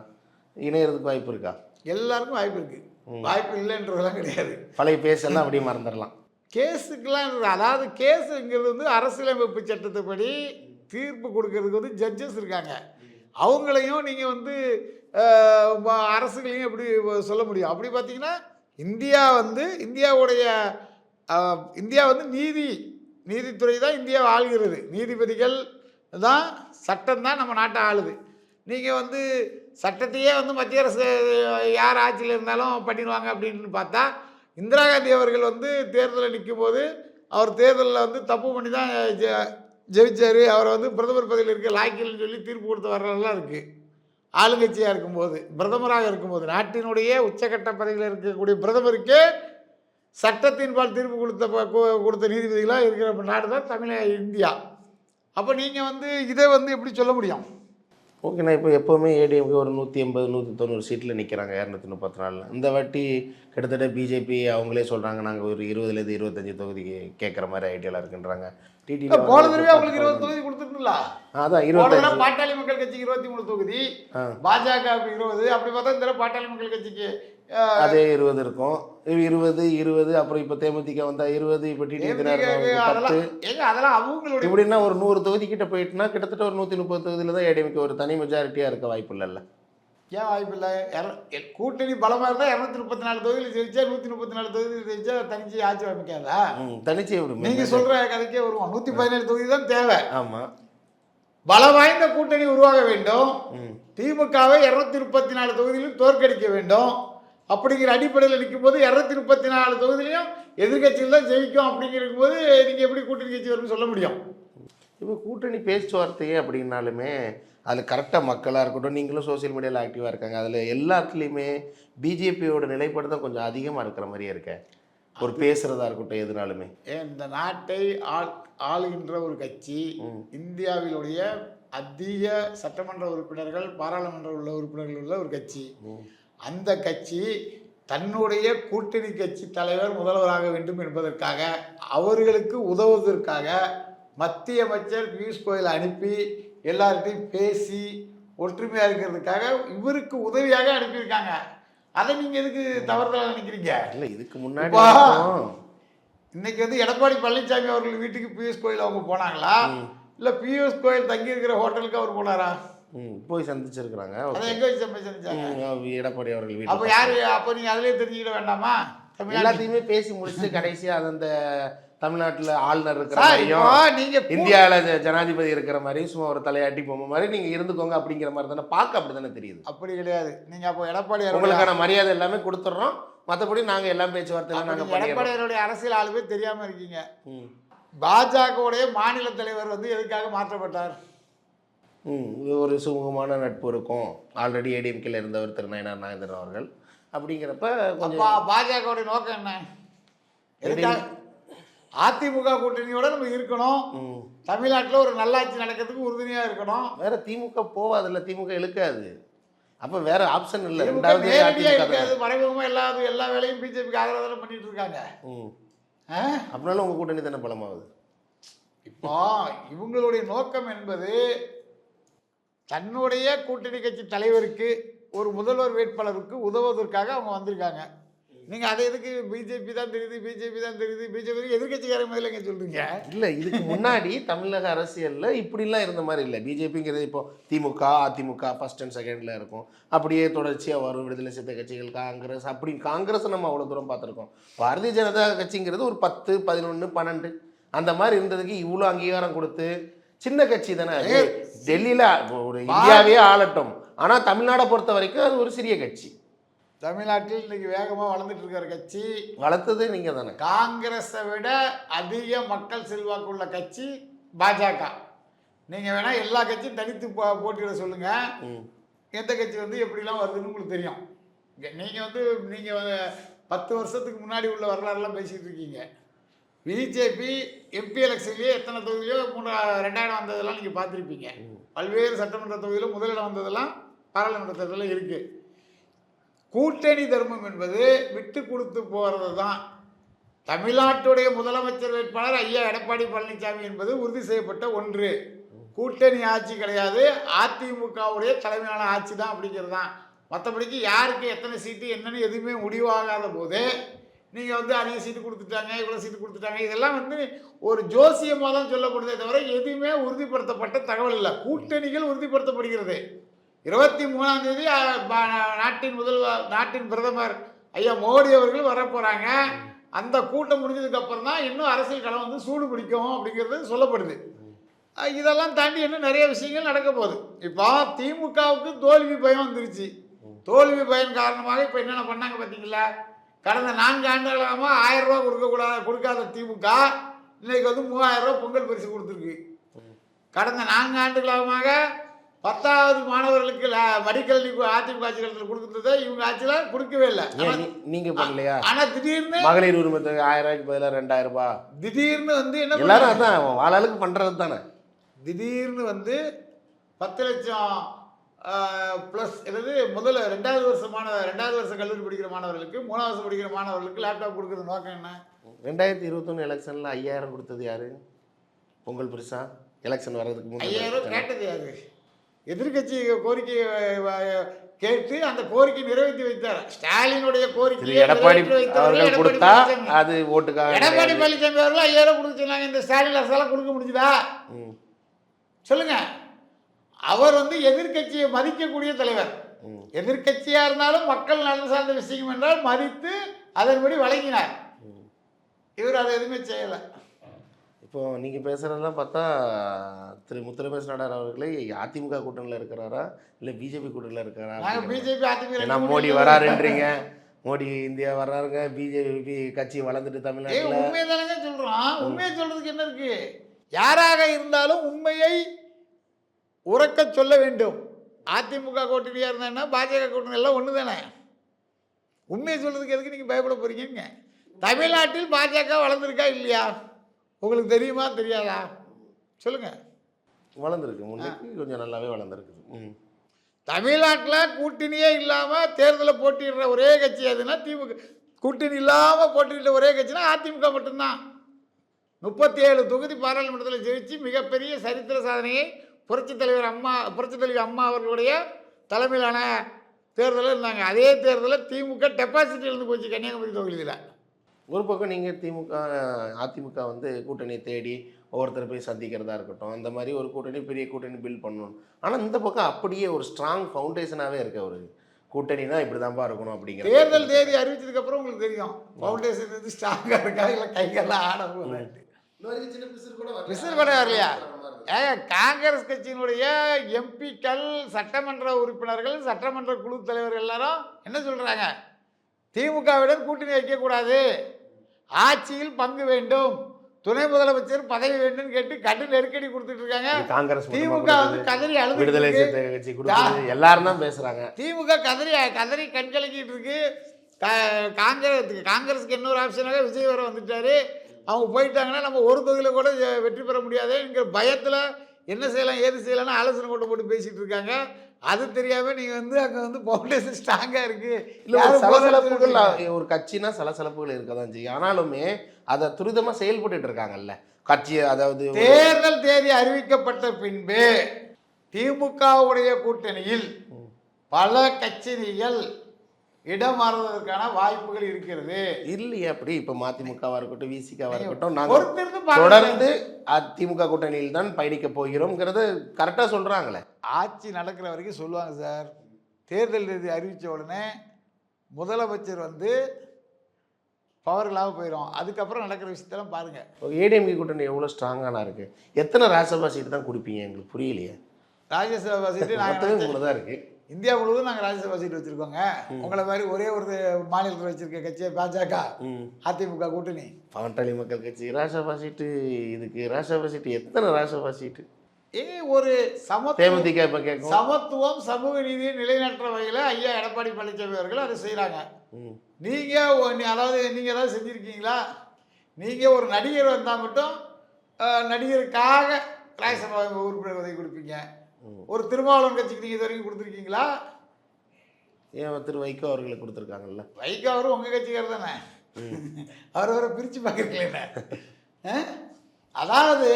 இணையறதுக்கு வாய்ப்பு இருக்கா? எல்லாருக்கும் வாய்ப்பு இருக்குது வாய்ப்பு இல்லைன்றதெல்லாம் கிடையாது. பழைய பேசெல்லாம் அப்படியே மறந்துடலாம். கேஸுக்கெல்லாம். அதாவது கேஸுங்கிறது வந்து அரசியலமைப்பு சட்டத்தைப்படி தீர்ப்பு கொடுக்கறதுக்கு வந்து ஜட்ஜஸ் இருக்காங்க. அவங்களையும் நீங்கள் வந்து அரசுகளையும் எப்படி சொல்ல முடியும்? அப்படி பார்த்தீங்கன்னா இந்தியா வந்து இந்தியாவுடைய இந்தியா வந்து நீதி நீதித்துறை தான் இந்தியாவை ஆள்கிறது நீதிபதிகள் தான் சட்டம் தான் நம்ம நாட்டை ஆளுது. நீங்கள் வந்து சட்டத்தையே வந்து மத்திய அரசு யார் ஆட்சியில் இருந்தாலும் பண்ணிடுவாங்க அப்படின்னு பார்த்தா இந்திரா காந்தி அவர்கள் வந்து தேர்தலில் நிற்கும் போது அவர் தேர்தலில் வந்து தப்பு பண்ணி தான் ஜெ- ஜெயிச்சார். அவரை வந்து பிரதமர் பதவியில் இருக்க லாய்க்கில்னு சொல்லி தீர்ப்பு கொடுத்த வரலாம் இருக்குது ஆளுங்கட்சியாக இருக்கும்போது பிரதமராக இருக்கும்போது நாட்டினுடைய உச்சக்கட்ட பதவியில் இருக்கக்கூடிய பிரதமருக்கே சட்டத்தின்பால் தீர்ப்பு கொடுத்த ப- கொடுத்த நீதிபதிகளாக இருக்கிற நாடு தான் தமிழக இந்தியா. அப்போ நீங்கள் வந்து இதை வந்து எப்படி சொல்ல முடியும்? ஓகேண்ணா இப்போ எப்போவுமே ஏடிஎம்கே ஒரு நூற்றி எண்பது நூற்றி தொண்ணூறு சீட்டில் நிற்கிறாங்க இரநூத்தி முப்பத்தி நாலில். இந்த வாட்டி கிட்டத்தட்ட பிஜேபி அவங்களே சொல்கிறாங்க நாங்கள் ஒரு இருபதுலேருந்து இருபத்தஞ்சி தொகுதிக்கு கேட்குற மாதிரி ஐடியாவில் இருக்குன்றாங்க. டிடி போன தடவை அவங்களுக்கு இருபது தொகுதி கொடுத்துருந்துல அதான் தடவை பாட்டாளி மக்கள் கட்சிக்கு இருபத்தி மூணு தொகுதி. பாஜக இருபது அப்படி பார்த்தா இந்த பாட்டாளி மக்கள் கட்சிக்கு அதே இருபது இருக்கும். இருபது இருபது அப்புறம் இப்போ தேமுதிக வந்தால் இருபது இப்போ டிடி பத்து. அதெல்லாம் அவங்களுடைய இப்படின்னா ஒரு நூறு தொகுதி கிட்ட போயிட்டுனா கிட்டத்தட்ட ஒரு நூற்றி முப்பது தொகுதியில் தான் ஏடிஎம்கே ஒரு தனி மெஜாரிட்டியாக இருக்க வாய்ப்பு இல்லைல்ல. ஏன் வாய்ப்பு இல்லை? கூட்டணி பலமாக இருந்தால் இரநூத்தி முப்பத்தி நாலு தொகுதியில் ஜெயிச்சா நூற்றி முப்பத்தி நாலு தொகுதியில் ஜெயிச்சா தனிச்சு ஆட்சி அமைக்காதா? தனிச்சு எப்படி நீங்க சொல்ற கதைக்கே வருவோம். நூற்றி பதினேழு தொகுதி தான் தேவை. ஆமாம் பலம் வாய்ந்த கூட்டணி உருவாக வேண்டும். திமுகவை இருநூத்தி முப்பத்தி நாலு தொகுதியிலும் தோற்கடிக்க வேண்டும். அப்படிங்கிற அடிப்படையில் நிற்கும்போது இருநூத்தி முப்பத்தி நாலு தொகுதியிலையும் எதிர்கட்சியில் தான் ஜெயிக்கும் அப்படிங்கிற போது நீங்க எப்படி கூட்டணி கட்சி வரும்னு சொல்ல முடியும்? இப்போ கூட்டணி பேச்சுவார்த்தையே அப்படின்னாலுமே அதில் கரெக்டாக மக்களாக இருக்கட்டும் நீங்களும் சோஷியல் மீடியாவில் ஆக்டிவாக இருக்காங்க. அதில் எல்லாத்துலேயுமே பிஜேபியோட நிலைப்பாடு தான் கொஞ்சம் அதிகமாக இருக்கிற மாதிரியே இருக்கேன் ஒரு பேசுகிறதா இருக்கட்டும் எதுனாலுமே. ஏன் இந்த நாட்டை ஆள் ஆளுகின்ற ஒரு கட்சி இந்தியாவிலுடைய அதிக சட்டமன்ற உறுப்பினர்கள் பாராளுமன்ற உள்ள உறுப்பினர்கள் உள்ள ஒரு கட்சி. அந்த கட்சி தன்னுடைய கூட்டணி கட்சி தலைவர் முதல்வராக வேண்டும் என்பதற்காக அவர்களுக்கு உதவுவதற்காக மத்திய அமைச்சர் பியூஷ் கோயல் அனுப்பி எல்லார்கிட்டையும் பேசி ஒற்றுமையாக இருக்கிறதுக்காக இவருக்கு உதவியாக அனுப்பியிருக்காங்க. அதை நீங்கள் எதுக்கு தவறுதலாக நினைக்கிறீங்க? இல்லை இதுக்கு முன்னாடி இன்னைக்கு வந்து எடப்பாடி பழனிசாமி அவர்கள் வீட்டுக்கு பியூஷ் கோயில் அவங்க போனாங்களா? இல்ல பியூஷ் கோயில் தங்கி இருக்கிற ஹோட்டலுக்கு அவர் போனாரா? போய் சந்திச்சிருக்கிறாங்க. அதை எங்க வச்சு சமைச்சாங்க ம், எடப்பாடி அவர்கள் அப்ப வீட்டில் யாரு அப்ப நீங்க அதுலயே தெரிஞ்சுக்கிட வேண்டாமா? எல்லாத்தையுமே பேசி முடிச்சுட்டு கடைசியாக அது அந்த தமிழ்நாட்டில் ஆளுநர் இருக்கிற மாதிரியும் நீங்க இந்தியாவில் ஜனாதிபதி இருக்கிற மாதிரி சும்மா ஒரு தலையாட்டி பொம்மை மாதிரி நீங்கள் இருந்துக்கோங்க அப்படிங்கிற மாதிரி தானே பார்க்க அப்படி தானே தெரியுது. அப்படி கிடையாது. நீங்க அப்போ எடப்பாடி உங்களுக்கான மரியாதை எல்லாமே கொடுத்துட்றோம் மற்றபடி நாங்கள் எல்லாம் பேச்சுவார்த்தையெல்லாம் அப்ப நாங்கள் எடப்பாடியாருடைய அரசியல் ஆளுமே தெரியாம இருக்கீங்க. பாஜகவுடைய மாநில தலைவர் வந்து எதுக்காக மாற்றப்பட்டார்? ஒரு சுமூகமான நட்பு இருக்கும். ஆல்ரெடி ஏடிஎம்கேல இருந்தவர் திரு நயனார் நாகேந்திரன் அவர்கள். அப்படிங்கிறப்ப கொஞ்சம் பாஜகவுடைய நோக்கம் என்ன? அதிமுக கூட்டணியோட நம்ம இருக்கணும். தமிழ்நாட்டுல ஒரு நல்லாட்சி நடக்கிறதுக்கு உறுதுணையா இருக்கணும். வேற திமுக போவாதுல்ல திமுக இழுக்காது. அப்ப வேற ஆப்ஷன் இல்லை. ரெண்டாவது நேரடியா அதிமுக இருக்காது தான். மறைமுகமா எல்லா எல்லா வேலையும் பிஜேபிக்கு ஆதரவு தானே பண்ணிட்டு இருக்காங்க? அப்படினாலும் உங்க கூட்டணி தானே பலமாகுது? இப்போ இவங்களுடைய நோக்கம் என்பது தன்னுடைய கூட்டணி கட்சி தலைவருக்கு ஒரு முதல்வர் வேட்பாளருக்கு உதவுவதற்காக அவங்க வந்திருக்காங்க. நீங்கள் அதை எதுக்கு பிஜேபி தான் தெரியுது பிஜேபி தான் தெரியுது பிஜேபி எதிர்கட்சிக்காரங்க முதல்ல இங்கே சொல்றீங்க. இல்லை இதுக்கு முன்னாடி தமிழக அரசியல்ல இப்படிலாம் இருந்த மாதிரி இல்லை. பிஜேபிங்கிறது இப்போ திமுக அதிமுக ஃபர்ஸ்ட் அண்ட் செகண்ட்ல இருக்கும். அப்படியே தொடர்ச்சியாக வரும் விடுதலை சிறுத்தை கட்சிகள் காங்கிரஸ் அப்படி காங்கிரஸ் நம்ம அவ்வளோ தூரம் பார்த்துருக்கோம். பாரதிய ஜனதா கட்சிங்கிறது ஒரு பத்து பதினொன்று பன்னெண்டு அந்த மாதிரி இருந்ததுக்கு இவ்வளோ அங்கீகாரம் கொடுத்து சின்ன கட்சி தானே. டெல்லியில ஒரு இந்தியாவே ஆளட்டும். ஆனால் தமிழ்நாடை பொறுத்த வரைக்கும் அது ஒரு சிறிய கட்சி. தமிழ்நாட்டில் இன்னைக்கு வேகமாக வளர்ந்துட்டு இருக்கிற கட்சி. வளர்த்தது நீங்கள் தானே. காங்கிரஸை விட அதிக மக்கள் செல்வாக்குள்ள கட்சி பாஜக. நீங்கள் வேணால் எல்லா கட்சியும் தனித்து போ போட்டியிட சொல்லுங்கள் எந்த கட்சி வந்து எப்படிலாம் வருதுன்னு உங்களுக்கு தெரியும். நீங்கள் வந்து நீங்கள் பத்து வருஷத்துக்கு முன்னாடி உள்ள வரலாறுலாம் பேசிகிட்டு இருக்கீங்க. பிஜேபி எம்பி எலெக்ஷன்லேயே எத்தனை தொகுதியோ மூணு ரெண்டாயிரம் வந்ததெல்லாம் நீங்கள் பார்த்துருப்பீங்க. பல்வேறு சட்டமன்ற தொகுதியிலும் முதலிடம் வந்ததெல்லாம் பாராளுமன்ற தேர்தலில் இருக்குது கூட்டணி தர்மம் என்பது விட்டு கொடுத்து போகிறது தான். தமிழ்நாட்டுடைய முதலமைச்சர் வேட்பாளர் ஐயா எடப்பாடி பழனிசாமி என்பது உறுதி செய்யப்பட்ட ஒன்று. கூட்டணி ஆட்சி கிடையாது. அதிமுகவுடைய தலைமையிலான ஆட்சி தான் அப்படிங்கிறது தான். மற்றபடிக்கு யாருக்கு எத்தனை சீட்டு என்னன்னு எதுவுமே முடிவாகாத போது நீங்கள் வந்து அதிக சீட்டு கொடுத்துட்டாங்க இவ்வளோ சீட்டு கொடுத்துட்டாங்க. இதெல்லாம் வந்து ஒரு ஜோசியமாக தான் சொல்லப்படுதே தவிர எதுவுமே உறுதிப்படுத்தப்பட்ட தகவல் இல்லை. கூட்டணிகள் உறுதிப்படுத்தப்படுகிறது. இருபத்தி மூணாம் தேதி நாட்டின் முதல்வர் நாட்டின் பிரதமர் ஐயா மோடி அவர்கள் வர போகிறாங்க அந்த கூட்டம் முடிஞ்சதுக்கு அப்புறம் தான் இன்னும் அரசியல் களம் வந்து சூடு பிடிக்கும் அப்படிங்கிறது சொல்லப்படுது. இதெல்லாம் தாண்டி இன்னும் நிறைய விஷயங்கள் நடக்க போகுது. இப்போ திமுகவுக்கு தோல்வி பயம் வந்துருச்சு. தோல்வி பயம் காரணமாக இப்போ என்னென்ன பண்ணாங்க பார்த்தீங்களா கடந்த நான்கு ஆண்டுகளாக ஆயிரம் ரூபா கொடுக்கக்கூடாது கொடுக்காத திமுக இன்னைக்கு வந்து மூவாயிரம் ரூபா பொங்கல் பரிசு கொடுத்துருக்கு. கடந்த நான்கு ஆண்டுகளாக பத்தாவது மாணவர்களுக்கு மடிக்கல்வி அதிமுக ஆட்சி காலத்தில் கொடுத்ததை இவங்க ஆட்சியில் கொடுக்கவே இல்லை. நீங்க பண்ணலையா? ஆனால் திடீர்னு மகளிர் உரிமை தொகை ஆயிரம் ரூபாய்க்கு பதிலாக ரெண்டாயிரம் ரூபாய் திடீர்னு வந்து என்ன எல்லாரும்? அதான் ஆளாளுக்கு பண்றது தானே திடீர்னு வந்து பத்து லட்சம் ப்ளஸ் அதாவது முதல்ல ரெண்டாவது வருஷம் மாணவர் ரெண்டாவது வருஷம் கல்லூரி படிக்கிற மாணவர்களுக்கு மூணாவது வருஷம் படிக்கிற மாணவர்களுக்கு லேப்டாப் கொடுக்குறது நோக்கம் என்ன? ரெண்டாயிரத்தி இருபத்தொன்று எலெக்ஷனில் ஐயாயிரம் கொடுத்தது யாரு? பொங்கல் பரிசா எலெக்ஷன் வர்றதுக்கு ஐயாயிரம் கேட்டது யாரு? எதிர்கட்சி கோரிக்கை கேட்டு அந்த கோரிக்கை நிறைவேற்றி வைத்தார். ஸ்டாலினுடைய திரு கோரிக்கையை எடப்பாடி அவர்கள் கொடுத்தா. அது ஓட்டுக்காக எடப்பாடி. பழனிசாமி அவர்கள் ஐயாயிரம் கொடுக்க சொன்னாங்க இந்த ஸ்டாலின் அரசால கொடுக்க முடிஞ்சுதா? ம், சொல்லுங்க. அவர் வந்து எதிர்க்கட்சியை மதிக்கக்கூடிய தலைவர். ம். எதிர்க்கட்சியா இருந்தாலும் மக்கள் நலன் சார்ந்த விஷயம் என்றால் மதித்து அதன்படி வழங்கினார். இவர் அதை எதுவுமே செய்யலை. இப்போ நீங்க பேசுறதெல்லாம் பார்த்தா திரு முத்துரமேஷ் நாடார் அவர்களே அதிமுக கூட்டணியில் இருக்கிறாரா? இல்லை பிஜேபி கூட்டணியில் இருக்கிறாரா? பிஜேபி அதிமுக மோடி வராருன்றீங்க. மோடி இந்தியா வர்றாருங்க. பிஜேபி கட்சி வளர்ந்துட்டு ஏய் தமிழ்நாட்டில் உண்மையை தானங்க சொல்றோம். உண்மையை சொல்றதுக்கு என்ன இருக்கு? யாராக இருந்தாலும் உண்மையை உறக்க சொல்ல வேண்டும். அதிமுக கூட்டணியா இருந்தா பாஜக கூட்டணி எல்லாம் ஒன்று தானே உண்மையை சொல்றதுக்கு எதுக்கு நீங்க பயப்பட போறீங்க தமிழ்நாட்டில் பாஜக வளர்ந்துருக்கா இல்லையா? உங்களுக்கு தெரியுமா தெரியாதா? சொல்லுங்க. வளர்ந்துருக்கு. முன்னைக்கு கொஞ்சம் நல்லாவே வளர்ந்துருக்குது. தமிழ்நாட்டில் கூட்டணியே இல்லாமல் தேர்தலில் போட்டியிடுற ஒரே கட்சி எதுனா திமுக. கூட்டணி இல்லாமல் போட்டியிட்ட ஒரே கட்சினா அதிமுக மட்டும்தான். முப்பத்தி ஏழு தொகுதி பாராளுமன்றத்தில் ஜெயிச்சு மிகப்பெரிய சரித்திர சாதனையை புரட்சித் தலைவர் அம்மா புரட்சித் தலைவர் அம்மா அவர்களுடைய தலைமையிலான தேர்தலில் இருந்தாங்க. அதே தேர்தலில் திமுக டெபாசிட் இழந்து போச்சு கன்னியாகுமரி தொகுதியில். ஒரு பக்கம் நீங்கள் திமுக அதிமுக வந்து கூட்டணியை தேடி ஒவ்வொருத்தரை போய் சந்திக்கிறதா இருக்கட்டும் அந்த மாதிரி ஒரு கூட்டணி பெரிய கூட்டணி பில்ட் பண்ணணும். ஆனால் இந்த பக்கம் அப்படியே ஒரு ஸ்ட்ராங் ஃபவுண்டேஷனாகவே இருக்க ஒரு கூட்டணினா இப்படி தான்ப்பா இருக்கணும் அப்படிங்கிற தேர்தல் தேதி அறிவிச்சதுக்கு அப்புறம் உங்களுக்கு தெரியும். ஃபவுண்டேஷன் வந்து ஸ்ட்ராங்காக இருக்கா இல்லை கைகள்லாம் ஆட போகிறாங்க விசில் கூட வரலையா? ஏங்க காங்கிரஸ் கட்சியினுடைய எம்பிக்கள் சட்டமன்ற உறுப்பினர்கள் சட்டமன்ற குழு தலைவர்கள் எல்லாரும் என்ன சொல்றாங்க? திமுகவிடம் கூட்டணி வைக்கக்கூடாது. ஆட்சியில் பங்கு வேண்டும். துணை முதலமைச்சர் பதவி வேண்டும் கேட்டு கடு நெருக்கடி கொடுத்துட்டு இருக்காங்க. காங்கிரஸ் திமுக வந்து? கதறி அழுது விடுதலை கட்சி எல்லாரும் தான் பேசுறாங்க. திமுக கதறி கதறி கண்கலக்கிட்டு இருக்கு. காங்கிரஸ் காங்கிரஸுக்கு இன்னொரு ஆப்ஷனாக விஜய் வர வந்துட்டாரு. அவங்க போயிட்டாங்கன்னா நம்ம ஒரு தொகுதியில் கூட வெற்றி பெற முடியாது என்கிற பயத்தில் என்ன செய்யலாம் ஏது செய்யலாம்னு ஆலோசனை கொண்டு போட்டு பேசிட்டு இருக்காங்க. அது தெரியாம நீங்க வந்து அங்க வந்து ஃபவுண்டேஷன் ஸ்ட்ராங்கா இருக்கு. சலசலப்புகள் ஒரு கட்சினா சலசலப்புகள் இருக்க தான் செய்யும். ஆனாலுமே அதை துரிதமா செயல்பட்டுட்டு இருக்காங்கல்ல. கட்சி அதாவது தேர்தல் தேதி அறிவிக்கப்பட்ட பின்பு திமுகவுடைய கூட்டணியில் பல கட்சிகள் இடம் மாறுவதற்கான வாய்ப்புகள் இருக்கிறது. இல்லையே அப்படி. இப்ப மதிமுகவா இருக்கட்டும் விசிகாவா இருக்கட்டும் நாங்க பொறுத்திருந்து பாருங்க. தொடர்ந்து அதிமுக கூட்டணியில் தான் பயணிக்க போகிறோம்ங்கிறத கரெக்டா சொல்றாங்களே. ஆட்சி நடக்கிற வரைக்கும் சொல்லுவாங்க சார். தேர்தல் தேதி அறிவித்த உடனே முதலமைச்சர் வந்து பவர்களாக போயிடும் அதுக்கப்புறம் நடக்கிற விஷயத்தெல்லாம் பாருங்க. ஏடிஎம்கே கூட்டணி எவ்வளவு ஸ்ட்ராங்கானா இருக்கு? எத்தனை ராஜ்யசபா சீட்டு தான் கொடுப்பீங்க? எங்களுக்கு புரியலையே. ராஜ்யசபா சீட்டு நாங்கள் மூணு தான் இருக்கு. இந்தியா முழுவதும் நாங்கள் ராஜ்யசபா சீட் வச்சுருக்கோங்க. உங்களை மாதிரி ஒரே ஒரு மாநிலத்தில் வச்சிருக்க கட்சி பாஜக அதிமுக கூட்டணி. பாட்டாளி மக்கள் கட்சி ராஜ்யசபா சீட்டு இதுக்கு ராஜ்யசபா சீட்டு எத்தனை ராஜ்யசபா சீட்டு? ஏ ஒரு சமத்துவம் சமத்துவம் சமூக நீதியை நிலைநாட்டுற வகையில் ஐயா எடப்பாடி பழனிசாமி அவர்கள் அதை செய்கிறாங்க. நீங்கள் அதாவது நீங்கள் ஏதாவது செஞ்சுருக்கீங்களா? நீங்கள் ஒரு நடிகர் வந்தால் மட்டும் நடிகருக்காக ராஜ்யசபா உறுப்பினர் உதவி கொடுப்பீங்க. ஒரு திருமாவளவன் கட்சிக்கு நீங்கள் இது வரைக்கும் கொடுத்துருக்கீங்களா? ஏன் திரு வைகோ அவர்களுக்கு கொடுத்துருக்காங்கல்ல? வைகோ அவரும் உங்கள் கட்சிக்காரர் தானே? அவர் அவரை பிரித்து பார்க்குறீங்களே அதாவது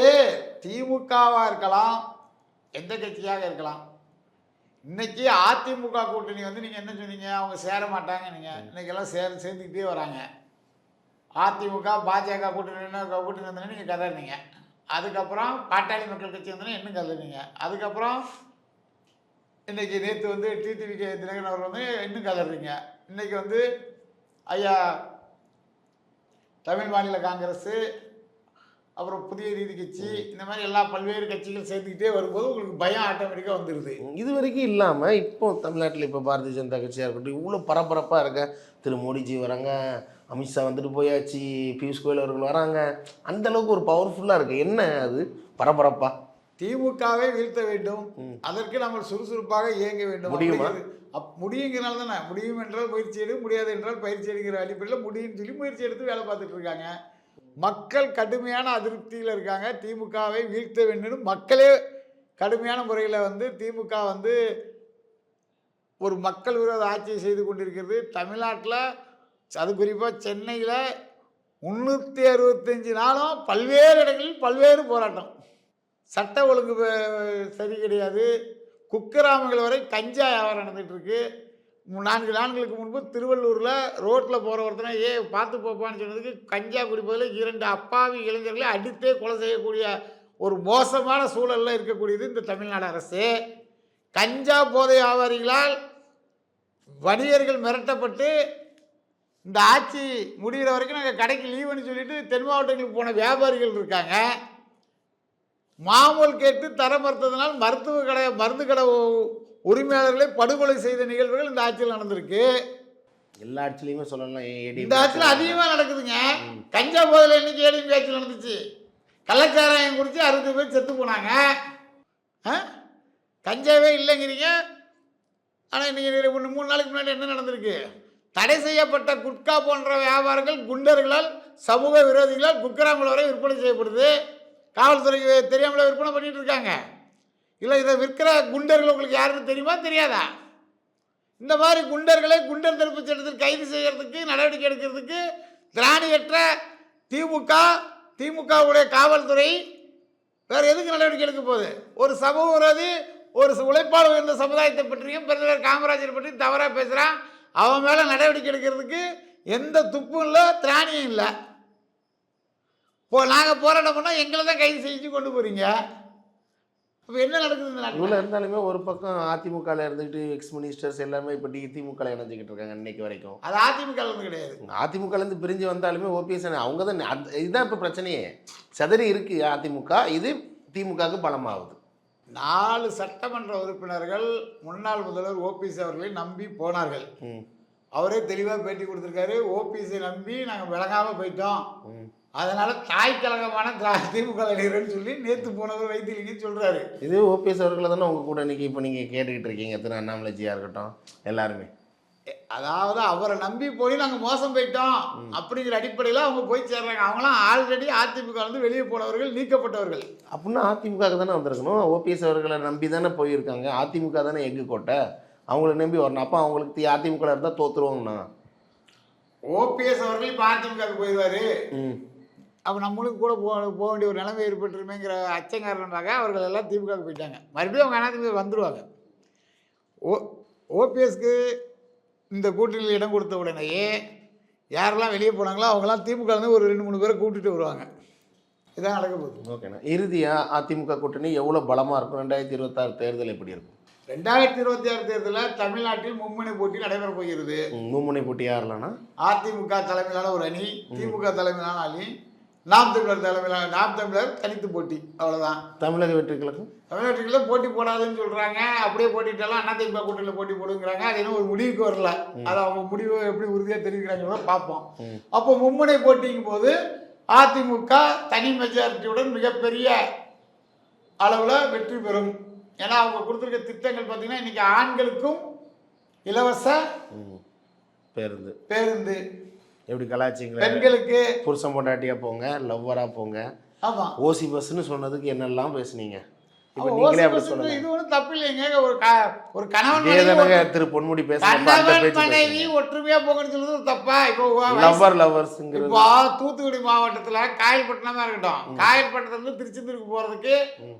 திமுகவாக இருக்கலாம் எந்த கட்சியாக இருக்கலாம் இன்னைக்கு அதிமுக கூட்டணி வந்து நீங்கள் என்ன சொன்னீங்க? அவங்க சேர மாட்டாங்க நீங்கள் இன்னைக்கெல்லாம் சேர சேர்ந்துக்கிட்டே வராங்க. அதிமுக பாஜக கூட்டணி கூட்டணி வந்தோன்னே நீங்கள் கதறினீங்க. அதுக்கப்புறம் பாட்டாளி மக்கள் கட்சி வந்தோன்னே இன்னும் கதறினீங்க அதுக்கப்புறம் இன்னைக்கு நேற்று வந்து டிடிவிகே தினகரன் அவர் வந்து இன்னும் கதறீங்க இன்னைக்கு வந்து ஐயா தமிழ் மாநில காங்கிரஸ் அப்புறம் புதிய நீதி கட்சி இந்த மாதிரி எல்லா பல்வேறு கட்சிகள் சேர்த்துக்கிட்டே வரும்போது உங்களுக்கு பயம் ஆட்டோமேட்டிக்காக வந்துடுது இது வரைக்கும் இல்லாமல் இப்போ தமிழ்நாட்டில் இப்போ பாரதிய ஜனதா கட்சியாக இருக்கட்டும் இவ்வளோ பரபரப்பாக இருக்க திரு மோடிஜி வராங்க அமித்ஷா வந்துட்டு போயாச்சு பியூஷ் கோயல் அவர்கள் வராங்க. அந்த அளவுக்கு ஒரு பவர்ஃபுல்லாக இருக்குது என்ன அது? பரபரப்பா. திமுகவை வீழ்த்த வேண்டும். அதற்கு நம்ம சுறுசுறுப்பாக இயங்க வேண்டும். முடியுமா? அப் முடியுங்கிறனால தானே. முடியும் என்றால் முயற்சி எடு முடியாது என்றால் பயிற்சி எடுக்கிற அடிப்படையில் முடியும்னு சொல்லி முயற்சி எடுத்து வேலை பார்த்துட்டு இருக்காங்க. மக்கள் கடுமையான அதிருப்தியில் இருக்காங்க. திமுகவை வீழ்த்த வேண்டும் மக்களே கடுமையான முறையில் வந்து திமுக வந்து ஒரு மக்கள் விரோத ஆட்சியை செய்து கொண்டிருக்கிறது. தமிழ்நாட்டில் அது குறிப்பாக சென்னையில் முந்நூற்றி அறுபத்தஞ்சு நாளும் பல்வேறு இடங்களில் பல்வேறு போராட்டம். சட்ட ஒழுங்கு சரி கிடையாது. குக்கிராமங்கள் வரை கஞ்சா வியாபாரம் நடந்துகிட்ருக்கு நான்கு நாட்களுக்கு முன்பு திருவள்ளூரில் ரோட்டில் போகிற ஒருத்தனை ஏ பார்த்து போப்பான்னு சொன்னதுக்கு கஞ்சா குடிப்பதில் இரண்டு அப்பாவி இளைஞர்களை அடித்தே கொலை செய்யக்கூடிய ஒரு மோசமான சூழலில் இருக்கக்கூடியது இந்த தமிழ்நாடு அரசு. கஞ்சா போதை வியாபாரிகளால் வணிகர்கள் மிரட்டப்பட்டு இந்த ஆட்சி முடிகிற வரைக்கும் நாங்கள் கடைக்கு லீவுன்னு சொல்லிட்டு தென் மாவட்டங்களுக்கு போன வியாபாரிகள் இருக்காங்க. மாமூல் கேட்டு தர மறுத்ததனால் மருத்துவ கடை மருந்து கடை உரிமையாளர்களை படுகொலை செய்த நிகழ்வுகள் இந்த ஆட்சியில் நடந்திருக்கு. எல்லா ஆட்சிலையுமே சொல்லலாம் இந்த ஆட்சியில் அதிகமாக நடக்குதுங்க. கஞ்சா போதில் இன்னைக்கு ஏடிஎம் ஆட்சியில் நடந்துச்சு. கள்ளச்சாராயம் குடிச்சு அறுபது பேர் செத்து போனாங்க? கஞ்சாவே இல்லைங்கிறீங்க. ஆனால் இன்னைக்கு ஒன்று மூணு நாளைக்கு முன்னாடி என்ன நடந்திருக்கு? தடை செய்யப்பட்ட குட்கா போன்ற வியாபாரங்கள் குண்டர்களால் சமூக விரோதிகளால் குக்கிராமங்கள் வரை விற்பனை செய்யப்படுது. காவல்துறைக்கு தெரியாமல விற்பனை பண்ணிகிட்டு இருக்காங்க. இல்லை இதை விற்கிற குண்டர்கள் உங்களுக்கு யாருன்னு தெரியுமா? தெரியாதா? இந்த மாதிரி குண்டர்களை குண்டர் தடுப்பு சட்டத்தில் கைது செய்கிறதுக்கு நடவடிக்கை எடுக்கிறதுக்கு திராணியற்ற திமுக திமுகவுடைய காவல்துறை வேறு எதுக்கு நடவடிக்கை எடுக்க போகுது? ஒரு சமூக விரோதி ஒரு உழைப்பாளர் உயர்ந்த சமுதாயத்தை பற்றியும் பெருந்தலைவர் காமராஜர் பற்றியும் தவறாக பேசுகிறான் அவன் மேலே நடவடிக்கை எடுக்கிறதுக்கு எந்த துப்பும் இல்லை திராணியும் இல்லை. இப்போ நாங்கள் போராட்டம் பண்ணால் எங்களை தான் கைது செஞ்சு கொண்டு போகிறீங்க இப்போ என்ன நடக்குது இவ்வளோ இருந்தாலுமே ஒரு பக்கம் அதிமுகவில் இருந்துக்கிட்டு எக்ஸ் மினிஸ்டர்ஸ் எல்லாமே இப்போ டி திமுகவில் இணைஞ்சிக்கிட்டு இருக்காங்க இன்னைக்கு வரைக்கும். அது அதிமுக இருந்து கிடையாது. அதிமுகலேருந்து பிரிஞ்சு வந்தாலுமே ஓபிஎஸ் அவங்க தான் இதுதான் இப்போ பிரச்சனையே. சதறி இருக்கு அதிமுக இது திமுகவுக்கு பலமாகுது. நாலு சட்டமன்ற உறுப்பினர்கள் முன்னாள் முதல்வர் ஓபிஎஸ் அவர்களை நம்பி போனார்கள். அவரே தெளிவாக பேட்டி கொடுத்துருக்காரு. ஓபிஎஸ்ஸை நம்பி நாங்கள் விளங்காமல் போயிட்டோம். அதனால தாய் கழகமான திமுக நடிகர்னு சொல்லி நேற்று போனவர் வைத்திலிங்கன்னு சொல்றாரு. இது ஓபிஎஸ் அவர்களை தானே உங்கள் கூட இன்னைக்கு இப்போ நீங்கள் கேட்டுக்கிட்டு இருக்கீங்க. திரு அண்ணாமலைஜியாக இருக்கட்டும் எல்லாருமே. அதாவது அவரை நம்பி போய் நாங்கள் மோசம் போயிட்டோம் அப்படிங்கிற அடிப்படையில் அவங்க போய் சேர்றாங்க. அவங்களாம் ஆல்ரெடி அதிமுக வந்து வெளியே போனவர்கள் நீக்கப்பட்டவர்கள். அப்படின்னா அதிமுக தானே வந்திருக்கணும். ஓபிஎஸ் அவர்களை நம்பி தானே போயிருக்காங்க. அதிமுக தானே எஃகு கோட்டை. அவங்கள நம்பி வரணும். அப்போ அவங்களுக்கு அதிமுக இருந்தால் தோத்துருவாங்கண்ணா. ஓபிஎஸ் அவர்கள் இப்போ அதிமுக போயிடுவாரு அப்போ நம்மளுக்கு கூட போக போக வேண்டிய ஒரு நிலைமை ஏற்பட்டுருமேங்கிற அச்சம் காரணமாக அவர்கள் எல்லாம் திமுக போயிட்டாங்க. மறுபடியும் அவங்க அதிமுக வந்துருவாங்க. ஓ ஓபிஎஸ்க்கு இந்த கூட்டணியில் இடம் கொடுத்த உடனேயே யாரெல்லாம் வெளியே போனாங்களோ அவங்களாம் திமுக இருந்து ஒரு ரெண்டு மூணு பேரை கூட்டிட்டு வருவாங்க. இதான் நடக்க போகுது. ஓகேண்ணா. இறுதியாக அதிமுக கூட்டணி எவ்வளோ பலமாக இருக்கும்? ரெண்டாயிரத்தி இருபத்தாறு தேர்தல் எப்படி இருக்கும்? ரெண்டாயிரத்தி இருபத்தி ஆறு தேர்தலில் தமிழ்நாட்டில் மும்முனை போட்டி நடைபெற போகிறது. மும்முனை போட்டி யாரெல்லாம்னா அதிமுக தலைமையிலான ஒரு அணி திமுக தலைமையிலான அணி நாம் தமிழர் தலைமையிலான நாம் தமிழர் தனித்து போட்டி. அவ்வளவுதான். தமிழக வெற்றி கழகம் தமிழ்நாட்டுக்குள்ள போட்டி போடாதுன்னு சொல்றாங்க. அப்படியே போட்டிட்டாலும் அதிமுக கூட்டணியில் போட்டி போடுங்கிறாங்க. அது இன்னும் ஒரு முடிவுக்கு வரல. அது அவங்க முடிவு எப்படி உறுதியாக தெரிவிக்கிறாங்களோ பார்ப்போம். அப்போ மும்முனை போட்டிங்கும் போது அதிமுக தனி மெஜாரிட்டியுடன் மிகப்பெரிய அளவில் வெற்றி பெறும். ஏன்னா அவங்க கொடுத்துருக்க திட்டங்கள் பார்த்தீங்கன்னா இன்னைக்கு ஆண்களுக்கும் இலவச பேருந்து. பேருந்து. எப்படி கலாச்சிங்களா பெண்களுக்கு புருஷன் பொண்டாட்டியா போங்க லவ்வரா போங்க. ஆமா. ஓசி பஸ்ன்னு சொன்னதுக்கு என்னெல்லாம் பேசுனீங்க? இப்போ நீங்களே அப்படி சொல்லுங்க. இது ஒன்றும் தப்பு இல்லைங்க. ஒரு க- ஒரு கணவன் திரு பொன்முடி பேச்சு மனைவி பேசுறீங்க. ஒற்றுமையா போகணும்னு சொல்றது ஒரு தப்பா? இப்போ லவ்வர் லவ்வர்ஸ்ங்கிறது இப்போ தூத்துக்குடி மாவட்டத்துல காயல்பட்டினமா இருக்கட்டும். காயல்பட்டினத்துல இருந்து திருச்செந்தூருக்கு போறதுக்கு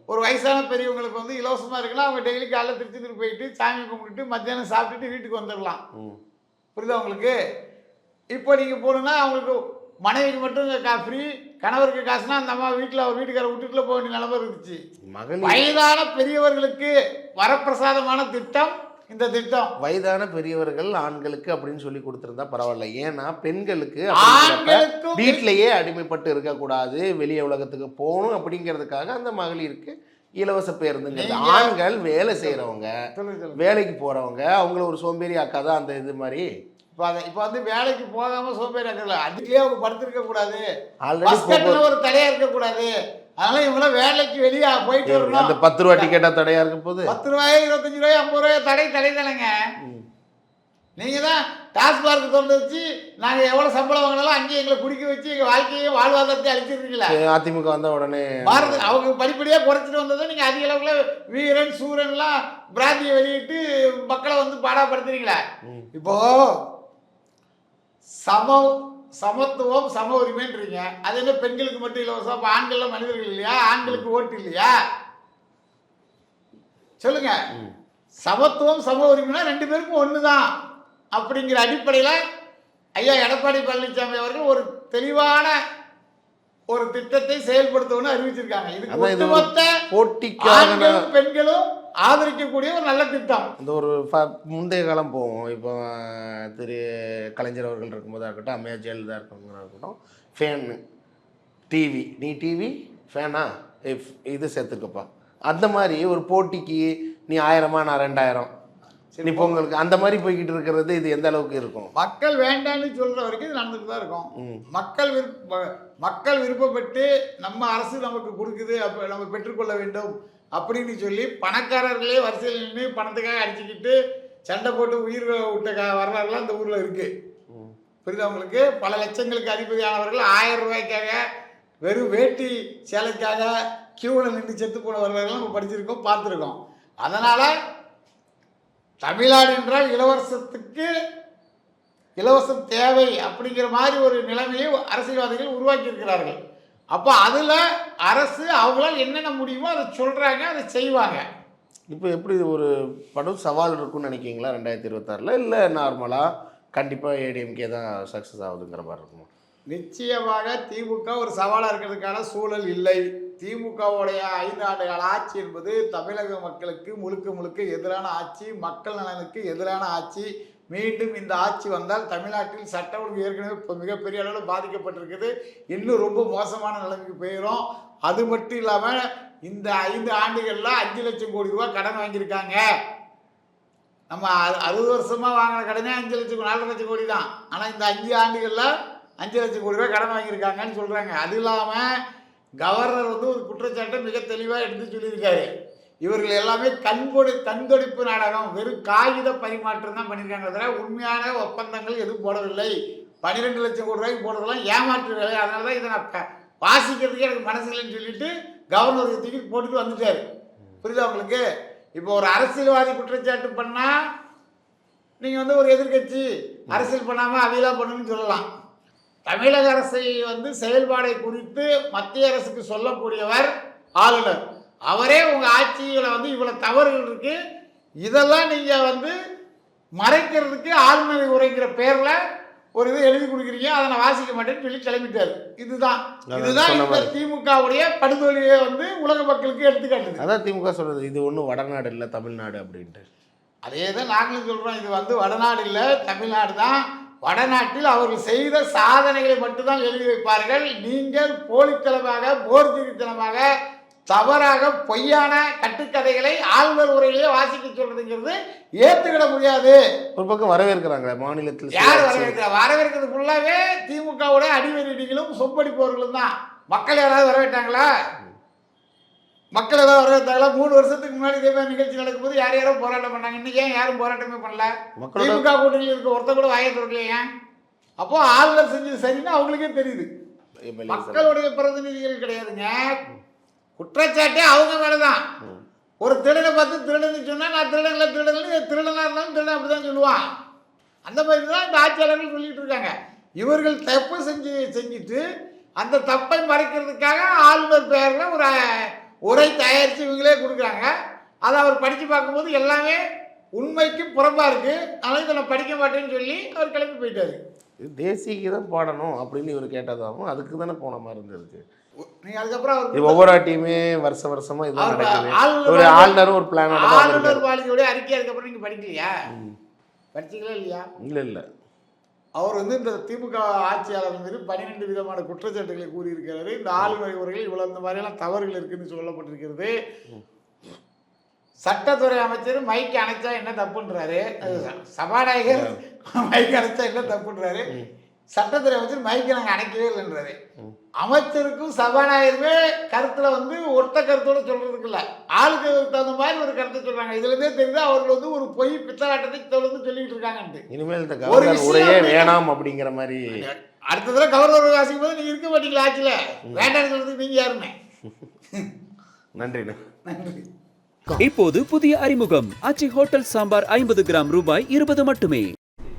ஒரு வயசான பெரியவங்களுக்கு வந்து இலவசமா இருக்குன்னா அவங்க டெய்லி காலைல திருச்செந்தூர் போயிட்டு சாமி கும்பிட்டுட்டு மத்தியானம் சாப்பிட்டுட்டு வீட்டுக்கு வந்துடலாம். புரியுதா உங்களுக்கு? இப்போ நீங்க போகணுன்னா அவங்களுக்கு மனைவிக்கு மட்டும் கா ஃப்ரீ கணவருக்கு காசுனா அந்த அம்மா வீட்டில் அவர் வீட்டுக்கார விட்டுட்டுல போக வேண்டிய நிலைமை இருந்துச்சு. மகளிர் வயதான பெரியவர்களுக்கு வரப்பிரசாதமான திட்டம் இந்த திட்டம். வயதான பெரியவர்கள் ஆண்களுக்கு அப்படின்னு சொல்லி கொடுத்திருந்தா பரவாயில்ல. ஏன்னா பெண்களுக்கு வீட்டிலேயே அடிமைப்பட்டு இருக்கக்கூடாது. வெளிய உலகத்துக்கு போகணும் அப்படிங்கிறதுக்காக அந்த மகளிருக்கு இலவச பேருந்துங்கிறது. நீங்க- ஆண்கள் வேலை சொல்லுங்க வேலைக்கு போறவங்க அவங்கள ஒரு சோம்பேறி ஆக்காதான் அந்த இது மாதிரி. இப்போ அதை இப்போ வந்து வேலைக்கு போகாம சோம்பேறி இருக்கல அதுக்கே அவங்க படுத்திருக்க கூடாது. ஒரு தடையா இருக்க கூடாது. அதனால இவங்களாம் வேலைக்கு வெளியே போயிட்டு அந்த வரணும். பத்து ரூபா டிக்கெட்டா தடையா இருக்க போது? பத்து ரூபாய் இருபத்தஞ்சு ரூபாய் ஐம்பது ரூபாய் தடை தடை தானேங்க. நீங்க தான் டாஸ்மார்க் திறந்து வச்சு நாங்க எவ்வளவு சம்பளம் வாங்கினாலும் அங்கேயே எங்களை குடிக்க வச்சு எங்க வாழ்க்கையை வாழ்வாதாரத்தை அழிச்சிருக்கீங்களா? அதிமுக வந்த உடனே பாரத அவங்க படிப்படியாக குறைச்சிட்டு வந்ததை நீங்கள் அதிக அளவில் வீரன் சூரன்லாம் பிராந்தியை வெளியிட்டு மக்களை வந்து பாடாப்படுத்துறீங்களா இப்போ சம சமத்துவம் சம உரிமைன்றீங்க. அது என்ன பெண்களுக்கு மட்டும் இலவசம் அப்போ ஆண்கள்லாம் மனிதர்கள் இல்லையா? ஆண்களுக்கு ஓட்டு இல்லையா? சொல்லுங்க. சமத்துவம் சம உரிமைனா ரெண்டு பேருக்கும் ஒன்று தான் அப்படிங்கிற அடிப்படையில் ஐயா எடப்பாடி பழனிசாமி அவர்கள் ஒரு தெளிவான ஒரு திட்டத்தை செயல்படுத்தணும்னு அறிவிச்சிருக்காங்க. இதுக்கு ஒட்டுமொத்த ஆண்களும் பெண்களும் ஆதரிக்கக்கூடிய ஒரு நல்ல திட்டம். இந்த ஒரு முந்தைய காலம் போவோம். இப்போ திரு கலைஞர் அவர்கள் இருக்கும்போதா இருக்கட்டும் அம்மையா ஜெயலலிதா இருக்கும்போதா இருக்கட்டும் ஃபேனு டிவி நீ டிவி ஃபேனா இஃப் இது சேர்த்துக்கப்பா. அந்த மாதிரி ஒரு போட்டிக்கு நீ ஆயிரமா நான் ரெண்டாயிரம். நீ பொங்கலுக்கு அந்த மாதிரி போய்கிட்டு இருக்கிறது இது எந்த அளவுக்கு இருக்கும்? மக்கள் வேண்டாம்னு சொல்ற வரைக்கும் இது நடந்துட்டு தான் இருக்கும். மக்கள் விருப்ப மக்கள் விருப்பப்பட்டு நம்ம அரசு நமக்கு கொடுக்குது அப்ப நம்ம பெற்றுக்கொள்ள வேண்டும் அப்படின்னு சொல்லி பணக்காரர்களே வரிசையில் நின்று பணத்துக்காக அடிச்சுக்கிட்டு சண்டை போட்டு உயிர் விட்ட க- வரலாறுலாம் இந்த ஊர்ல இருக்கு. புரியுதா உங்களுக்கு? பல லட்சங்களுக்கு அதிபதியானவர்கள் ஆயிரம் ரூபாய்க்காக வெறும் வேட்டி சேலைக்காக கியூவில் நின்று செத்து போன வரலாறுலாம் நம்ம படிச்சிருக்கோம் பார்த்துருக்கோம். அதனால தமிழ்நாடு என்றால் இலவசத்துக்கு இலவசம் தேவை அப்படிங்கிற மாதிரி ஒரு நிலைமையை அரசியல்வாதிகள் உருவாக்கி இருக்கிறார்கள் அப்போ அதில் அரசு அவங்களால் என்னென்ன முடியுமோ அதை சொல்கிறாங்க அதை செய்வாங்க. இப்போ எப்படி ஒரு படம் சவால் இருக்கும்னு நினைக்கிங்களா ரெண்டாயிரத்தி இருபத்தாறில்? இல்லை நார்மலாக கண்டிப்பாக ஏடிஎம்கே தான் சக்ஸஸ் ஆகுதுங்கிற மாதிரி இருக்குமா? நிச்சயமாக திமுக ஒரு சவாலாக இருக்கிறதுக்கான சூழல் இல்லை. திமுகவுடைய ஐந்து ஆண்டுகால ஆட்சி என்பது தமிழக மக்களுக்கு முழுக்க முழுக்க எதிரான ஆட்சி மக்கள் நலனுக்கு எதிரான ஆட்சி. மீண்டும் இந்த ஆட்சி வந்தால் தமிழ்நாட்டில் சட்ட ஒழுங்கு ஏற்கனவே இப்போ மிகப்பெரிய அளவில் பாதிக்கப்பட்டிருக்குது. இன்னும் ரொம்ப மோசமான நிலைமைக்கு போயிடும் அது மட்டும் இல்லாமல் இந்த ஐந்து ஆண்டுகளில் அஞ்சு லட்சம் கோடி ரூபா கடன் வாங்கியிருக்காங்க. நம்ம அறுபது வருஷமாக வாங்கின கடனே அஞ்சு லட்சம் நாலு லட்சம் கோடி தான். ஆனால் இந்த அஞ்சு ஆண்டுகளில் அஞ்சு லட்சம் கோடி ரூபாய் கடன் வாங்கியிருக்காங்கன்னு சொல்கிறாங்க அது இல்லாமல் கவர்னர் வந்து ஒரு குற்றச்சாட்டை மிக தெளிவாக எடுத்து சொல்லியிருக்காரு. இவர்கள் எல்லாமே கண்கொடு கண்கொடிப்பு நாடகம் வெறும் காகித பரிமாற்றம் தான் பண்ணியிருக்காங்க தவிர உண்மையான ஒப்பந்தங்கள் எதுவும் போடவில்லை. பன்னிரெண்டு லட்சம் கோடி ரூபாய்க்கு போடுறதெல்லாம் ஏமாற்று வேலை. அதனால தான் இதை நான் வாசிக்கிறதுக்கே எனக்கு மனசு இல்லைன்னு சொல்லிட்டு கவர்னர் தூக்கி போட்டுட்டு வந்துட்டார். புரியுதா உங்களுக்கு? இப்போ ஒரு அரசியல்வாதி குற்றச்சாட்டு பண்ணால் நீங்கள் வந்து ஒரு எதிர்க்கட்சி அரசியல் பண்ணாமல் அவையெல்லாம் பண்ணுன்னு சொல்லலாம். தமிழக அரசை வந்து செயல்பாடை குறித்து மத்திய அரசுக்கு சொல்லக்கூடியவர் ஆளுநர். அவரே உங்கள் ஆட்சியில் வந்து இவ்வளோ தவறுகள் இருக்கு. இதெல்லாம் நீங்கள் வந்து மறைக்கிறதுக்கு ஆளுநர் உரைங்கிற பேரில் ஒரு இது எழுதி கொடுக்குறீங்க. அதை நான் வாசிக்க மாட்டேன்னு சொல்லி கிளம்பிட்டாரு. இதுதான். இதுதான் இந்த. திமுகவுடைய படுதோல்வியை வந்து உலக மக்களுக்கு எடுத்துக்காட்டுது. அதான் திமுக சொல்றது. இது ஒன்றும் வடநாடு இல்லை தமிழ்நாடு அப்படின்ட்டு. அதே தான் நாங்களும் சொல்கிறோம் இது வந்து வடநாடு இல்லை தமிழ்நாடு தான். வடநாட்டில் அவர்கள் செய்த சாதனைகளை மட்டும்தான் எழுதி வைப்பார்கள். நீங்கள் போலித்தனமாக போர்திரித்தனமாக தவறாக பொய்யான கட்டுக்கதைகளை ஆளுநர் உரையிலே வாசிக்க சொல்றதுங்கிறது ஏற்றுக்கிட முடியாது. ஒரு பக்கம் வரவேற்கிறாங்களே மாநிலத்தில் யார் வரவேற்கிறார்? வரவேற்கிறது ஃபுல்லாகவே திமுகவோட அடிவெறிடிகளும் சொம்படிப்பவர்களும் தான். மக்கள் யாராவது வரவேற்றாங்களா? மக்கள் ஏதாவது வரவேற்றாங்களா? மூணு வருஷத்துக்கு முன்னாடி இதே மாதிரி நிகழ்ச்சி நடக்கும்போது யார் யாரோ போராட்டம் பண்ணாங்க. இன்னைக்கு ஏன் யாரும் போராட்டமே பண்ணல? திமுக கூட்டணியில் இருக்க ஒருத்தர் கூட வாயை திறக்கலையா அப்போ ஆளுநர் செஞ்சது சரின்னு அவங்களுக்கே தெரியுது. மக்களுடைய பிரதிநிதிகள் கிடையாதுங்க. குற்றச்சாட்டே அவங்க மேலதான். ஒரு திருடனை பார்த்து திருடன்னு சொன்னா நான் திருடன்ல திருடன்னு திருடனா இருந்தாலும் திருடன் அப்படிதான் சொல்லுவான். அந்த மாதிரி தான் இந்த ஆட்சியாளர்கள் சொல்லிட்டு இருக்காங்க. இவர்கள் தப்பு செஞ்சு செஞ்சுட்டு அந்த தப்பை மறைக்கிறதுக்காக ஆளுநர் பெயரில் ஒரு உரை தயாரித்து இவங்களே கொடுக்குறாங்க. அதை அவர் படித்து பார்க்கும்போது எல்லாமே உண்மைக்கு புறம்பா இருக்கு. அதனால இதை நான் படிக்க மாட்டேன்னு சொல்லி அவர் கிளம்பி போயிட்டாரு. இது தேசிய கீதம் பாடணும் அப்படின்னு இவர் கேட்டதாகவும் அதுக்கு தானே போன மாதிரி இருந்திருக்கு. ஒவ்வொரு ஆட்டியுமே வருஷ வருஷமா இதுதான் நடக்குது. ஒரு ஆளுநரும் ஒரு பிளானோட தான் ஆளுநர். மாளிகையோட அறிக்கை அதுக்கப்புறம் நீங்க படிக்கலையா? படிச்சீங்களா இல்லையா? இல்ல இல்ல. அவர் வந்து இந்த திமுக ஆட்சியாளர் மீது பன்னிரெண்டு விதமான குற்றச்சாட்டுகளை கூறியிருக்கிறாரு. இந்த ஆளுநர் உரைகள் இவ்வளவு இந்த மாதிரியெல்லாம் தவறுகள் இருக்குன்னு சொல்லப்பட்டிருக்கிறது. சட்டத்துறை அமைச்சர் மைக் அணைச்சா என்ன தப்புன்றாரு? சபாநாயகர் மைக் அணைச்சா என்ன தப்புன்றாரு? சட்டத்துறை அமைச்சர் மைக்கை நாங்கள் அணைக்கவே இல்லைன்றாரு. அமைச்சருக்கும் சபாநாயகருமே கருத்துல வந்து ஒத்த கருத்தோட சொல்றதுக்கு இல்ல ஆளுக்கு தகுந்த மாதிரி ஒரு கருத்தை சொல்றாங்க. இதுல இருந்தே தெரியுது அவர்கள் வந்து ஒரு பொய் பித்தலாட்டத்தை தொடர்ந்து சொல்லிட்டு இருக்காங்கன்ட்டு. இனிமேல் இந்த ஒரு கவர்னர் உரையே வேணாம் அப்படிங்கிற மாதிரி அடுத்த தடவை கவர்னர் வாசிக்கும் போது நீங்க இருக்க மாட்டீங்களா ஆட்சியில? வேண்டாம்னு சொல்றதுக்கு நீங்க யாருமே? நன்றிண்ணா. நன்றி. இப்போது புதிய அறிமுகம். ஆச்சி ஹோட்டல் சாம்பார் ஐம்பது கிராம் ரூபாய் இருபது மட்டுமே.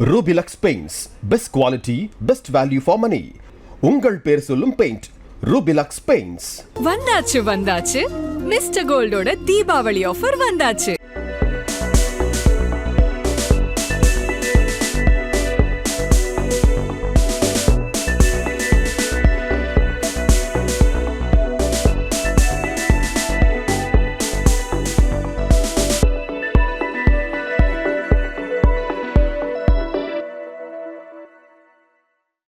Rubilux paints best quality best value for money உங்கள் பேர் சொல்லும் பெயிண்ட் ரூபிலக்ஸ் பெயிண்ட்ஸ் வந்தாச்சு வந்தாச்சு. மிஸ்டர் கோல்டோட தீபாவளி ஆஃபர் வந்தாச்சு.